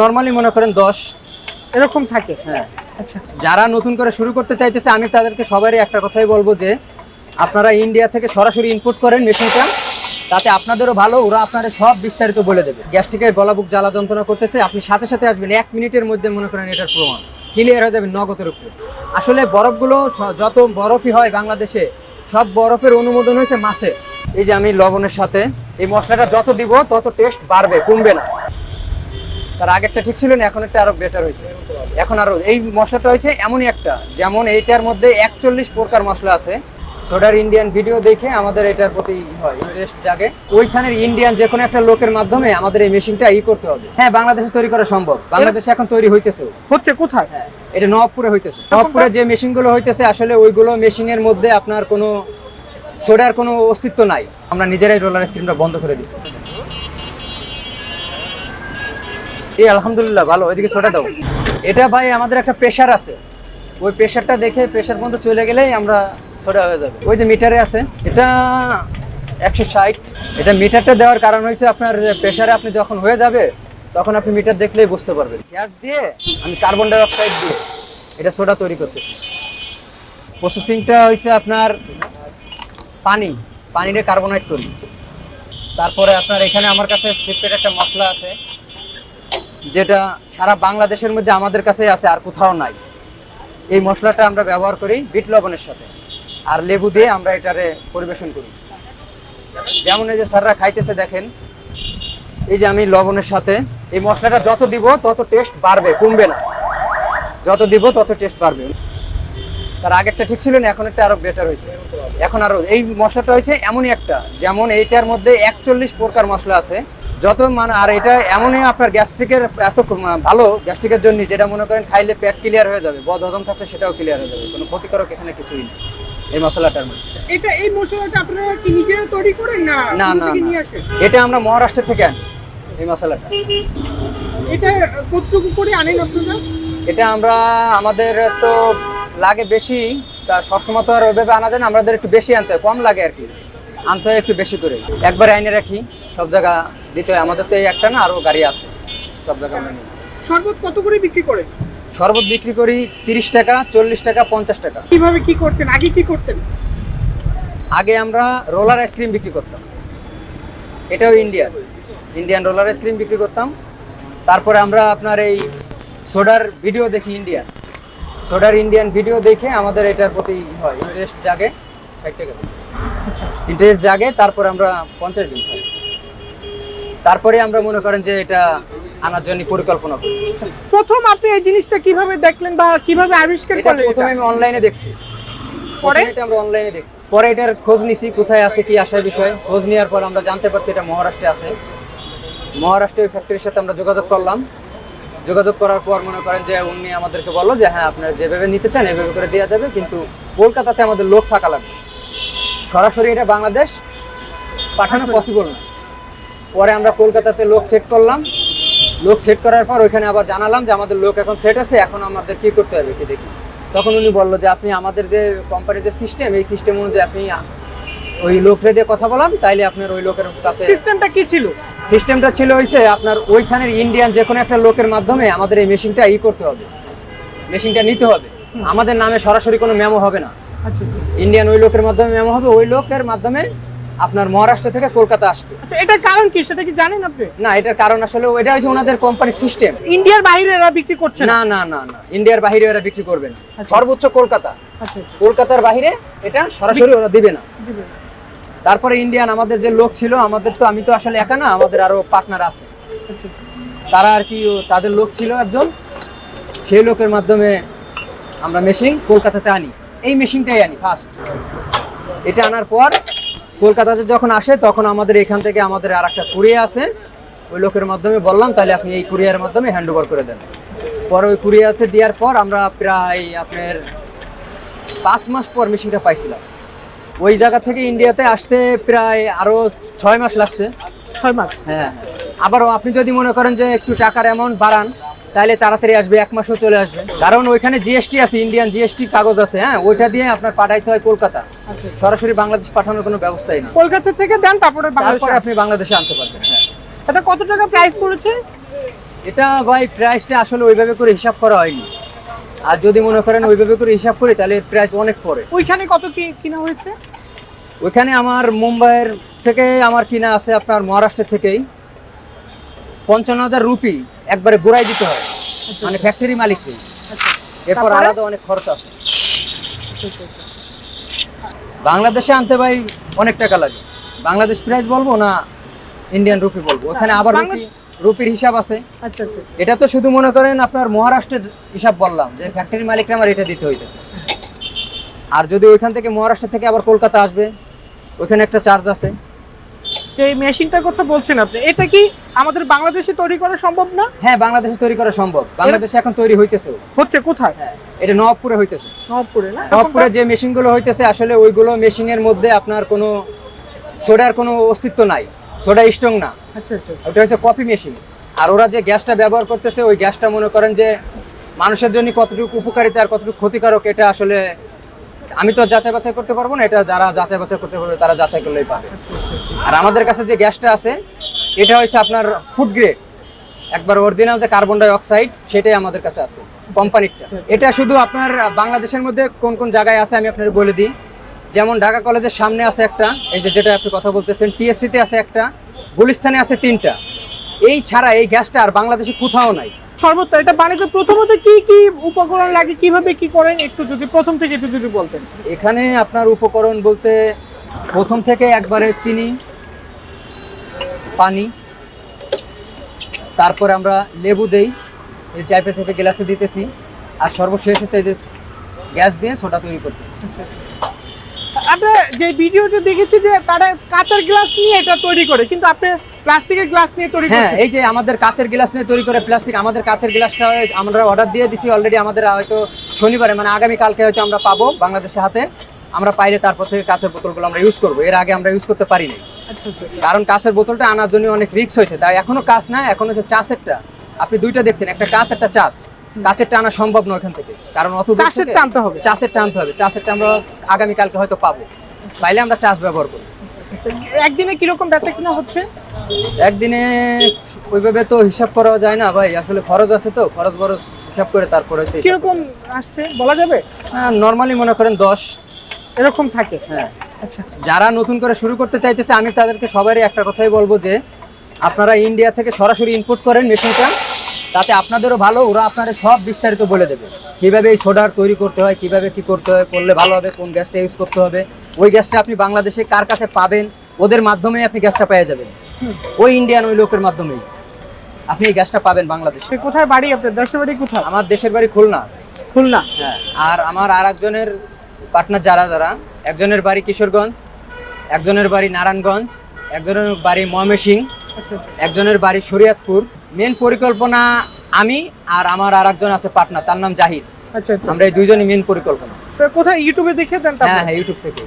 Normally মনে করেন দশ। এরকম থাকে। হ্যাঁ। আচ্ছা। যারা নতুন করে শুরু করতে চাইতেছে আমি তাদেরকে সবারই একটা কথাই বলব যে আপনারা ইন্ডিয়া থেকে সরাসরি ইনপুট করেন মেশিনটা তাতে আপনাদেরও ভালো ওরা আপনাদের সব বিস্তারিত বলে দেবে। গ্যাস্ট্রিকের গলাবুক জ্বালা যন্ত্রণা করতেছে আপনি সাথে সাথে আসবেন এক মিনিটের মধ্যে মনে করেন এটার প্রমাণ। ক্লিয়ার হয়ে যাবে নগদের উপরে। আসলে বরফগুলো যত বরফই হয় বাংলাদেশে সব বরফের অনুমোদন হয়েছে মাসে এই যে আমি লবণের সাথে এই মশলাটা যত দিব তত টেস্ট বাড়বে কমবে না। তার আগেরটা ঠিক ছিল না এখন একটা আরও বেটার হয়েছে। এখন আরও এই মশলাটা হয়েছে এমনই একটা যেমন এইটার মধ্যে একচল্লিশ প্রকার মশলা আছে। সোডার ইন্ডিয়ান ভিডিও দেখে আমাদের এটার প্রতি হয় ইন্টারেস্ট জাগে। ওইখানের ইন্ডিয়ান যে কোনো একটা লোকের মাধ্যমে আমাদের এই মেশিনটা ই করতে হবে। হ্যাঁ বাংলাদেশে তৈরি করা সম্ভব। বাংলাদেশে এখন তৈরি হইতেছে। হচ্ছে কোথায়? হ্যাঁ এটা নবাবপুরে হইতেছে। নবাবপুরে যে মেশিনগুলো হইতেছে আসলে ওইগুলো মেশিনের মধ্যে আপনার কোনো সোডার কোনো অস্তিত্ব নাই। আমরা নিজেরাই রোলার স্ক্রিনটা বন্ধ করে দিচ্ছি। এই আলহামদুলিল্লাহ, ভালো, ওইদিকে ছোটা দাও। এটা ভাই আমাদের একটা প্রেশার আছে। ওই প্রেশারটা দেখে প্রেশার পর্যন্ত চলে গেলেই আমরা ছোটা হয়ে যাবে। ওই যে মিটারে আছে, এটা একশো ষাট। এটা মিটারটা দেওয়ার কারণ হয়েছে আপনার প্রেশারে আপনি যখন হয়ে যাবে, তখন আপনি মিটার দেখলেই বুঝতে পারবেন। গ্যাস দিয়ে আমি কার্বন ডাই অক্সাইড দিয়ে এটা সোডা তৈরি করতেছি। প্রসেসিংটা হয়েছে আপনার পানি পানিরে কার্বনেট করি তারপরে আপনার এখানে আমার কাছে সিক্রেট একটা মশলা আছে। যেটা সারা বাংলাদেশের মধ্যে আমাদের কাছেই আছে আর কোথাও নাই। এই মশলাটা আমরা ব্যবহার করি বিট লবণের সাথে। আর লেবু দিয়ে আমরা এটারে পরিবেশন করি। যেমন এই যে স্যাররা খাইতেছে দেখেন, এই যে আমি লবণের সাথে, এই মশলাটা যত দিব তত টেস্ট বাড়বে, কমবে না। যত দিব তত টেস্ট বাড়বে। তার আগেরটা ঠিক ছিল না, এখন একটা আরও বেটার হয়েছে। এখন আরও এই মশলাটা হয়েছে এমনই একটা, যেমন এইটার মধ্যে একচল্লিশ প্রকার মশলা আছে। যত মানে আর এটা এমনই আপনার গ্যাস্ট্রিকের এত ভালো গ্যাস্ট্রিকের জন্য যেটা মনে করেন খাইলে পেট ক্লিয়ার হয়ে যাবে বদ হজম থাকলে সেটাও ক্লিয়ার হয়ে যাবে কোনো ক্ষতিকারক এখানে কিছুই নেই এই মশলাটার মধ্যে। এটা এই মশলাটা আপনারা কি নিজেরা তৈরি করেন না না না এটা আমরা মহারাষ্ট্র থেকে আনি এই মশলাটা। এটা কতটুকু করে আনেন আপনারা? এটা আমরা আমাদের তো লাগে বেশি তা সবসময় তো আর ওইভাবে আনা যায় না আমাদের একটু বেশি আনতে হয় কম লাগে আর কি। আনতে হয় একটু বেশি করে। একবার আইনে রাখি। সব জায়গা দিতে হয়। আমাদের তো এই একটা না আরও গাড়ি আছে। সব জায়গা আমরা নিই। শরবত কত করে বিক্রি করে? শরবত বিক্রি করি তিরিশ টাকা চল্লিশ টাকা পঞ্চাশ টাকা। কীভাবে কি করতেন? আগে কি করতেন? আগে আমরা রোলার আইসক্রিম বিক্রি করতাম। এটাও ইন্ডিয়ান ইন্ডিয়ান রোলার আইসক্রিম বিক্রি করতাম। তারপরে আমরা আপনার এই সোডার ভিডিও দেখি ইন্ডিয়ান। সোডার ইন্ডিয়ান ভিডিও দেখে আমাদের এটার প্রতি হয় ইন্টারেস্ট জাগে ষাট টাকা। ইন্টারেস্ট জাগে তারপরে আমরা পঞ্চাশ দিন। তারপরে আমরা মনে করেন যে এটা আনার জন্য পরিকল্পনা করি। প্রথম আপনি এই জিনিসটা কীভাবে দেখলেন বা কীভাবে আবিষ্কার করলেন প্রথমে? আমি অনলাইনে দেখছি। পরে? পরে এটা আমরা অনলাইনে দেখি পরে এটার খোঁজ নিছি কোথায় আছে কি আসার বিষয়। খোঁজ নেওয়ার পর আমরা জানতে পারছি এটা মহারাষ্ট্রে আছে। মহারাষ্ট্রের ফ্যাক্টরির সাথে আমরা যোগাযোগ করলাম। যোগাযোগ করার পর মনে করেন যে উনি আমাদেরকে বলল যে হ্যাঁ আপনারা যেভাবে নিতে চান এভাবে করে দেওয়া যাবে কিন্তু কলকাতাতে আমাদের লোক থাকা লাগবে। সরাসরি এটা বাংলাদেশ পাঠানো পসিবল না। পরে আমরা কলকাতাতে লোক সেট করলাম। লোক সেট করার পর ওইখানে আবার জানালাম যে আমাদের লোক এখন সেট আছে এখন আমাদের কি করতে হবে কি দেখি। তখন উনি বলল যে আপনি আমাদের যে কোম্পানির যে সিস্টেম এই সিস্টেম অনুযায়ী আপনি ওই লোকরে দিয়ে কথা বলান তাইলে আপনার ওই লোকের কাছে সিস্টেমটা কি ছিল? সিস্টেমটা ছিল হইছে আপনার ওইখানের ইন্ডিয়ান যে কোনো একটা লোকের মাধ্যমে আমাদের এই মেশিনটা ই করতে হবে। মেশিনটা নিতে হবে। আমাদের নামে সরাসরি কোনো মেমো হবে না। আচ্ছা ইন্ডিয়ান ওই লোকের মাধ্যমে মেমো হবে ওই লোকের মাধ্যমে আপনার মহারাষ্ট্র থেকে কলকাতা আসবে। আচ্ছা এটার কারণ কি? সেটা কি জানেন আপনি? না এটার কারণ আসলে এটা হচ্ছে ওনাদের কোম্পানির সিস্টেম ইন্ডিয়ার বাইরে এরা বিক্রি করছে না? না না না ইন্ডিয়ার বাইরে ওরা বিক্রি করবে না। আচ্ছা। সর্বোচ্চ কলকাতা। আচ্ছা কলকাতার বাইরে এটা সরাসরি ওরা দিবে না। তারপরে ইন্ডিয়ান আমাদের যে লোক ছিল আমাদের তো আমি তো আসলে একা না আমাদের আরও পার্টনার আছে। তারা আর কি তাদের লোক ছিল একজন। সেই লোকের মাধ্যমে আমরা মেশিন কলকাতাতে আনি। এই মেশিনটাই আনি ফার্স্ট এটা আনার পর কলকাতাতে যখন আসে তখন আমাদের এখান থেকে আমাদের আর একটা কুরিয়ার আছে। ওই লোকের মাধ্যমে বললাম তাহলে আপনি এই কুরিয়ার মাধ্যমে হ্যান্ড ওভার করে দেন। পরে ওই কুরিয়াতে দেওয়ার পর আমরা প্রায় আপনার পাঁচ মাস পর মেশিনটা পাইছিলাম। ওই জায়গা থেকে ইন্ডিয়াতে আসতে প্রায় আরও ছয় মাস লাগছে। ছয় মাস? হ্যাঁ আবারও আপনি যদি মনে করেন যে একটু টাকার অ্যামাউন্ট বাড়ান তাহলে তাড়াতাড়ি আসবে এক মাসও চলে আসবে। কারণ ওইখানে জিএসটি আছে ইন্ডিয়ান জিএসটি কাগজ আছে হ্যাঁ? ওইটা দিয়ে আপনার পাঠাইতে হয় কলকাতা। আচ্ছা। সরাসরি বাংলাদেশ পাঠানোর কোনো ব্যবস্থাই না কলকাতা থেকে দেন তারপরে তারপরে আপনি বাংলাদেশে আনতে পারবেন হ্যাঁ। এটা কত টাকা প্রাইস পড়েছে? এটা ভাই প্রাইসটা আসলে ওইভাবে করে হিসাব করা হয়নি। আর যদি মনে করেন ওইভাবে করে হিসাব করি তাহলে প্রাইস অনেক পড়ে। ওইখানে কত কি কিনা হয়েছে? ওইখানে আমার মুম্বাইয়ের থেকে আমার কিনা আছে আপনার মহারাষ্ট্রের থেকেই। পঞ্চান্ন হাজার রুপি। একবারে ঘুরাই দিতে হয়। মানে ফ্যাক্টরি মালিককে এরপর আলাদা অনেক খরচ আছে। বাংলাদেশে আনতে ভাই অনেক টাকা লাগে। বাংলাদেশ প্রাইস বলব না ইন্ডিয়ান রুপি বলব? ওখানে আবার রুপি রুপির হিসাব আছে। আচ্ছা আচ্ছা এটা তো শুধু মনে করেন আপনার মহারাষ্ট্রের হিসাব বললাম যে ফ্যাক্টরি মালিকরা আমার এটা দিতে হইতেছে। আর যদি ওইখান থেকে মহারাষ্ট্র থেকে আবার কলকাতা আসবে ওইখানে একটা চার্জ আছে। এই মেশিনটার কথা বলছেন আপনি এটা কি আমাদের বাংলাদেশে তৈরি করা সম্ভব না? হ্যাঁ বাংলাদেশে তৈরি করা সম্ভব। বাংলাদেশে এখন তৈরি হইতেছে। হচ্ছে কোথায়? হ্যাঁ এটা নবাবপুরে হইতেছে। না? নবাবপুরে যে মেশিনগুলো হইতেছে আসলে ওইগুলো মেশিনের মধ্যে আপনার কোনো সোডার কোনো অস্তিত্ব নাই। সোডা স্ট্রং না। আচ্ছা আচ্ছা আচ্ছা। ওটা হচ্ছে কফি মেশিন। আর ওরা যে গ্যাসটা ব্যবহার করতেছে ওই গ্যাসটা মনে করেন যে মানুষের জন্য কতটুকু উপকারিতা আর কতটুকু ক্ষতিকারক এটা আসলে আমি তো যাচাই বাছাই করতে পারব না, এটা যারা যাচাই বাছাই করতে পারবে, তারা যাচাই করলেই পাবে। আর আমাদের কাছে যে গ্যাসটা আছে, এটা হচ্ছে আপনার ফুড গ্রেড একবার অরিজিনাল যে কার্বন ডাই অক্সাইড সেটাই আমাদের কাছে আছে কোম্পানিটা এটা শুধু আপনার বাংলাদেশের মধ্যে কোন কোন জায়গায় আছে আমি আপনার বলে দিই। যেমন ঢাকা কলেজের সামনে আছে একটা, এই যে যেটা আপনি কথা বলতেছেন টিএসসিতে আছে একটা, গুলিস্তানে আছে তিনটা। এই ছাড়া এই গ্যাসটা আর বাংলাদেশে কোথাও নাই। সর্বত্র এটা বাণিজ্য প্রথমত কি কি উপকরণ লাগে কীভাবে কি করেন? একটু যদি প্রথম থেকে একটু যদি বলতেন। এখানে আপনার উপকরণ বলতে প্রথম থেকে একবারে চিনি পানি তারপরে আমরা লেবু দেই এই চাইপে চেপে গ্লাসে দিতেছি আর সর্বশেষ হচ্ছে এই যে গ্যাস দিয়ে সোডা তৈরি করতেছি। আমরা যে ভিডিওতে দেখেছি যে তারা কাঁচার গ্লাস নিয়ে এটা তৈরি করে কিন্তু আপনি প্লাস্টিকের গ্লাস নিয়ে তৈরি হ্যাঁ এই যে আমাদের কাচের গ্লাস নিয়ে তৈরি করে প্লাস্টিক আমাদের কাচের গ্লাসটা আমরা অর্ডার দিয়ে দিছি অলরেডি আমাদের হয়তো শনিবারে মানে আগামী কালকে হয়তো আমরা পাবো বাংলাদেশের হাতে। আমরা পাইলে তারপর থেকে কাচের বোতলগুলো আমরা ইউজ করব। এর আগে আমরা ইউজ করতে পারিনি। আচ্ছা আচ্ছা। কারণ কাঁচের বোতলটা আনার জন্য অনেক রিস্ক হয়েছে। তাই এখনও কাঁচ না এখন হচ্ছে চাষেরটা আপনি দুইটা দেখছেন একটা কাঁচ একটা চাষ। কাঁচেরটা টানা সম্ভব নয় ওখান থেকে। কারণ অত চাষের টানতে হবে। চাষের টানতে হবে। চাষের চাষেরটা আমরা আগামী কালকে হয়তো পাবো। পাইলে আমরা চাষ ব্যবহার করি একদিনে কীরকম বেচা কিনা হচ্ছে? একদিনে ওইভাবে তো হিসাব করা যায় না ভাই। আসলে খরচ আছে তো। খরচ বরচ হিসাব করে তারপরে হচ্ছে কীরকম আসছে? বলা যাবে? নর্মালি মনে করেন দশ। এরকম থাকে? হ্যাঁ। আচ্ছা। যারা নতুন করে শুরু করতে চাইতেছে আমি তাদেরকে সবারই একটা কথাই বলব যে আপনারা ইন্ডিয়া থেকে সরাসরি ইনপুট করেন মেশিনটা। তাতে আপনাদেরও ভালো ওরা আপনাদের সব বিস্তারিত বলে দেবে। কীভাবে এই সোডার তৈরি করতে হয় কীভাবে কি করতে হয় করলে ভালো হবে কোন গ্যাসটা ইউজ করতে হবে ওই গ্যাসটা আপনি বাংলাদেশে কার কাছে পাবেন ওদের মাধ্যমেই আপনি গ্যাসটা পেয়ে যাবেন। ওই ইন্ডিয়ান ওই লোকের মাধ্যমেই। আপনি এই গ্যাসটা পাবেন বাংলাদেশে। কোথায় বাড়ি? আপনার দেশের বাড়ি কোথায়? আমার দেশের বাড়ি খুলনা। খুলনা। হ্যাঁ আর আমার আর একজনের পার্টনার যারা যারা একজনের বাড়ি কিশোরগঞ্জ একজনের বাড়ি নারায়ণগঞ্জ একজনের বাড়ি ময়মনসিং আচ্ছা আচ্ছা। একজনের বাড়ি শরীয়তপুর মেন পরিকল্পনা আমি আর আমার আর একজন আছে পার্টনার তার নাম জাহিদ। আচ্ছা আচ্ছা। আমরা এই দুইজনই মেন পরিকল্পনা। তো কোথায়? ইউটিউবে দেখে দেন হ্যাঁ হ্যাঁ ইউটিউব থেকে।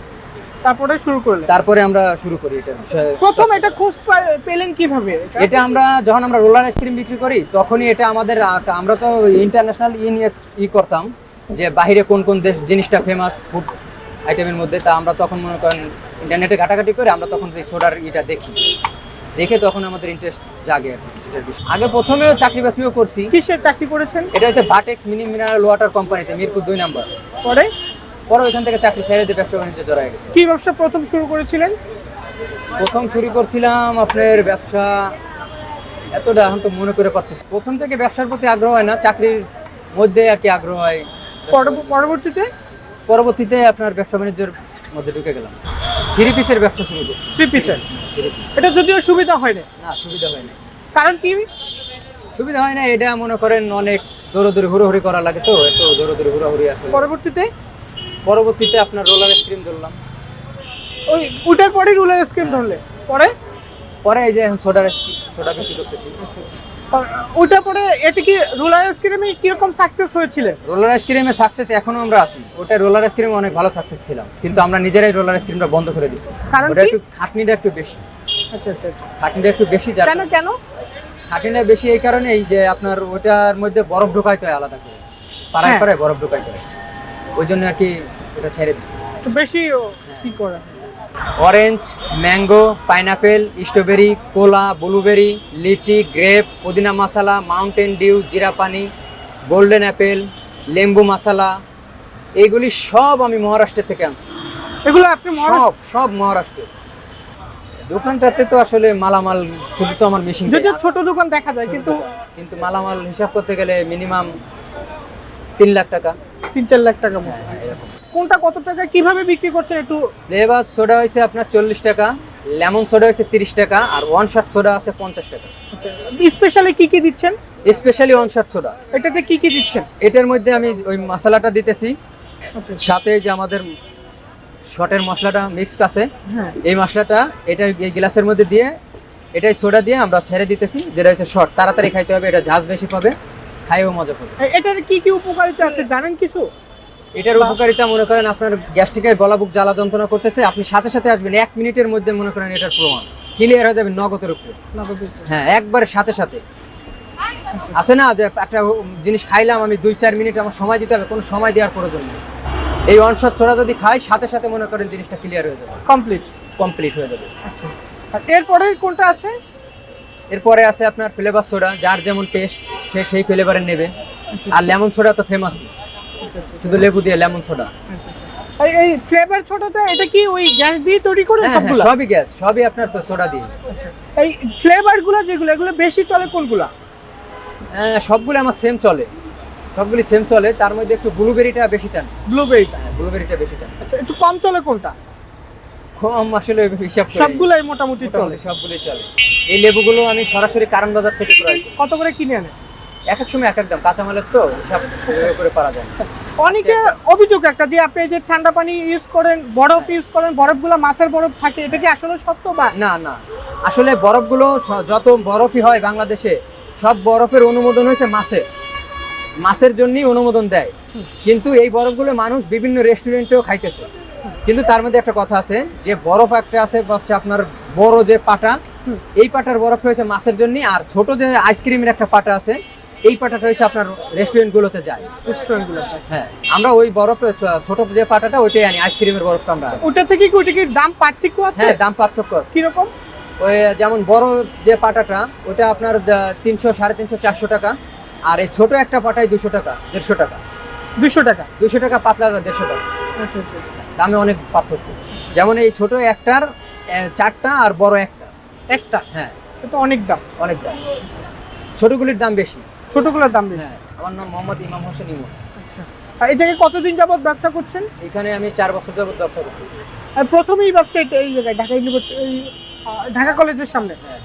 তারপরে শুরু করলেন। তারপরে আমরা শুরু করি এটা। প্রথম এটা খোঁজ পেলেন কীভাবে? এটা? আমরা যখন আমরা রোলার আইসক্রিম বিক্রি করি তখনই এটা আমাদের আমরা তো ইন্টারন্যাশনাল ই নিয়ে ই করতাম যে বাইরে কোন কোন দেশ জিনিসটা ফেমাস ফুড আইটেমের মধ্যে। তা আমরা তখন মনে করেন ইন্টারনেটে ঘাটাঘাটি করে আমরা তখন এই সোডার ইটা দেখি। দেখে তখন আমাদের ইন্টারেস্ট জাগে। আগে প্রথমেও চাকরি বাকরিও করছি। কিসের চাকরি করেছেন? এটা হচ্ছে ভাটেক্স মিনি মিনারেল ওয়াটার কোম্পানিতে মিরপুর দুই নাম্বার। পরে? পরে ওইখান থেকে চাকরি ছেড়ে দিয়ে ব্যবসা বাণিজ্য জড়া গেছে। কি ব্যবসা প্রথম শুরু করেছিলেন? প্রথম শুরু করছিলাম আপনার ব্যবসা এতটা এখন তো মনে করে পাচ্ছি প্রথম থেকে ব্যবসার প্রতি আগ্রহ হয় না চাকরির মধ্যে আর কি আগ্রহ হয়। পরব- পরবর্তীতে? পরবর্তীতে আপনার ব্যবসা বাণিজ্যের মধ্যে ঢুকে গেলাম। থ্রি পিসের ব্যবসা শুরু করছি। থ্রি পিসের? এটা যদিও সুবিধা হয়নি। না সুবিধা হয় না কারণ কি? সুবিধা হয় না এটা মনে করেন অনেক দৌড়দৌড়ি হুড়োহুড়ি করা লাগে তো এত দৌড়দৌড়ি হুড়োহুড়ি আসলে। পরবর্তীতে? পরবর্তীতে আপনার রোলার স্ক্রিম ধরলাম। ওই ওটার পরে রুলার স্কিম ধরলে? পরে? পরে এই যে এখন ছোটার ছোটা বিক্রি করতেছি। ওটা পরে এটা কি রুলার স্কিমে কীরকম সাকসেস হয়েছিলেন রোলার আইসক্রিমে সাকসেস এখনও আমরা আছি। ওটা রোলার আইসক্রিমে অনেক ভালো সাকসেস ছিলাম। কিন্তু আমরা নিজেরাই রোলার আইসক্রিমটা বন্ধ করে দিচ্ছি কারণ ওটা একটু খাটনিটা একটু বেশি। আচ্ছা আচ্ছা আচ্ছা। খাটনিটা একটু বেশি কেন কেন? খাটনিটা বেশি এই কারণেই যে আপনার ওটার মধ্যে বরফ ঢোকাইতে হয় আলাদা করে। পাড়ায় হ্যাঁ। পাড়ায় বরফ ঢোকাইতে হয়। ওই জন্য আর কি ওটা ছেড়ে দিচ্ছি একটু বেশি ও কি করা? Orange mango pineapple strawberry cola blueberry lychee grape পুদিনা মশালা মাউন্টেন ডিউ জিরা পানি গোল্ডেন অ্যাপেল লেম্বু মশালা এইগুলি সব আমি মহারাষ্ট্রের থেকে আনছি। এগুলো আপনি সব সব মহারাষ্ট্র। দোকানটাতে তো আসলে মালামাল শুধু তো আমার মেশিন ছোট দোকান দেখা যায় কিন্তু কিন্তু মালামাল হিসাব করতে গেলে মিনিমাম তিন লাখ টাকা। তিন চার লাখ টাকা মতো। কোনটা কত টাকা কীভাবে বিক্রি করছেন একটু? ফ্লেভার সোডা হয়েছে আপনার চল্লিশ টাকা লেমন সোডা হয়েছে তিরিশ টাকা আর ওয়ান শট সোডা আছে পঞ্চাশ টাকা। স্পেশালি কি কি দিচ্ছেন? Specially one shot soda. এটাতে কি কি দিচ্ছেন? এটার মধ্যে আমি ওই মশলাটা দিতেছি। আচ্ছা। সাথে যে আমাদের শটের মশলাটা মিক্স আছে। হ্যাঁ। এই মশলাটা এটা এই গ্লাসের মধ্যে দিয়ে এটাই সোডা দিয়ে আমরা ছেড়ে দিতেছি যেটা হচ্ছে শর্ট তাড়াতাড়ি খাইতে হবে এটা ঝাঁজ বেশি পাবে খাইও মজা পাবে। এটার কি কি উপকারিতা আছে জানেন কিছু? এটার উপকারিতা মনে করেন আপনার গ্যাস্ট্রিকের গলা বুক জ্বালা যন্ত্রণা করতেছে আপনি সাথে সাথে আসবেন। এক মিনিটের মধ্যে মনে করেন এটার প্রমাণ। ক্লিয়ার হয়ে যাবে নগদের উপরে। হ্যাঁ একবারে সাথে সাথে। আছে না যে একটা জিনিস খাইলাম আমি দুই চার মিনিট আমার সময় দিতে হবে কোনো সময় দেওয়ার প্রয়োজন নেই। এই ওয়ান শট ছোড়া যদি খাই সাথে সাথে মনে করেন জিনিসটা ক্লিয়ার হয়ে যাবে। কমপ্লিট কমপ্লিট হয়ে যাবে। আচ্ছা। আর এরপরে কোনটা আছে? এরপরে আছে আপনার ফ্লেভার সোডা যার যেমন টেস্ট সে সেই ফ্লেভারের নেবে। আর লেমন সোডা তো ফেমাসই শুধু লেবু দিয়ে লেমন সোডা। এই- এই ফ্লেভার ছোটটা এটা কি ওই গ্যাস দিয়ে তৈরি করে হ্যাঁ হ্যাঁ, সবগুলো? সবই গ্যাস সবই আপনার সোডা দিয়ে। এই ফ্লেভারগুলো যেগুলো এগুলো বেশি চলে কোনগুলা? হ্যাঁ সবগুলো আমার সেম চলে। সবগুলি সেম চলে তার মধ্যে একটু ব্লুবেরিটা বেশি টান। ব্লুবেরিটা ব্লুবেরিটা বেশি টান। আচ্ছা একটু কম চলে কোনটা? কম আসলে হিসাব করি। সবগুলাই মোটামুটি চলে। সবগুলোই চলে। এই লেবুগুলো আমি সরাসরি কারণ বাজার থেকে ক্রয় করি। কত করে কিনে আনে? এক এক সময় এক এক দাম কাঁচামালের তো হিসাব করে পারা যায় অনেকে অভিযোগ একটা যে আপনি যে ঠান্ডা পানি ইউজ করেন বরফ ইউজ করেন বরফগুলো মাছের বরফ থাকে এটা কি আসলে সত্য বা? না না। আসলে বরফগুলো যত বরফই হয় বাংলাদেশে সব বরফের অনুমোদন হয়েছে মাছের। মাছের জন্যই অনুমোদন দেয়। কিন্তু এই বরফগুলো মানুষ বিভিন্ন রেস্টুরেন্টেও খাইতেছে। কিন্তু তার মধ্যে একটা কথা আছে যে বরফ একটা আছে হচ্ছে আপনার বড় যে পাটা এই পাটার বরফ হয়েছে মাছের জন্য আর ছোট যে আইসক্রিমের একটা পাটা আছে এই পাটাটা হচ্ছে আপনার রেস্টুরেন্টগুলোতে যায়। রেস্টুরেন্টগুলো হ্যাঁ আমরা ওই বরফ ছোট যে পাটাটা ওইটাই আনি আইসক্রিমের বরফটা আমরা। ওটা থেকে কি ওটা কি দাম পার্থক্য আছে? হ্যাঁ দাম পার্থক্য আছে। কীরকম? ওই যেমন বড় যে পাটাটা ওটা আপনার তিনশো সাড়ে তিনশো চারশো টাকা। আর এই ছোট একটা পাটাই দুশো টাকা দেড়শো টাকা। দুশো টাকা? দুশো টাকা পাতলাটা দেড়শো টাকা। আচ্ছা আচ্ছা দামে অনেক পার্থক্য। যেমন এই ছোট একটার চারটা আর বড় একটা। একটা? হ্যাঁ। এটা অনেক দাম। অনেক দাম। ছোটগুলির দাম বেশি। ছোটগুলোর দাম বেশি? হ্যাঁ আমার নাম মোহাম্মদ ইমাম হোসেন ইমন। আচ্ছা। এই জায়গায় কতদিন যাবত ব্যবসা করছেন? এখানে আমি চার বছর যাবত ব্যবসা করছি প্রথমেই ব্যবসা এই জায়গায় ঢাকা ইউনিভার্সিটি ঢাকা কলেজের সামনে? হ্যাঁ।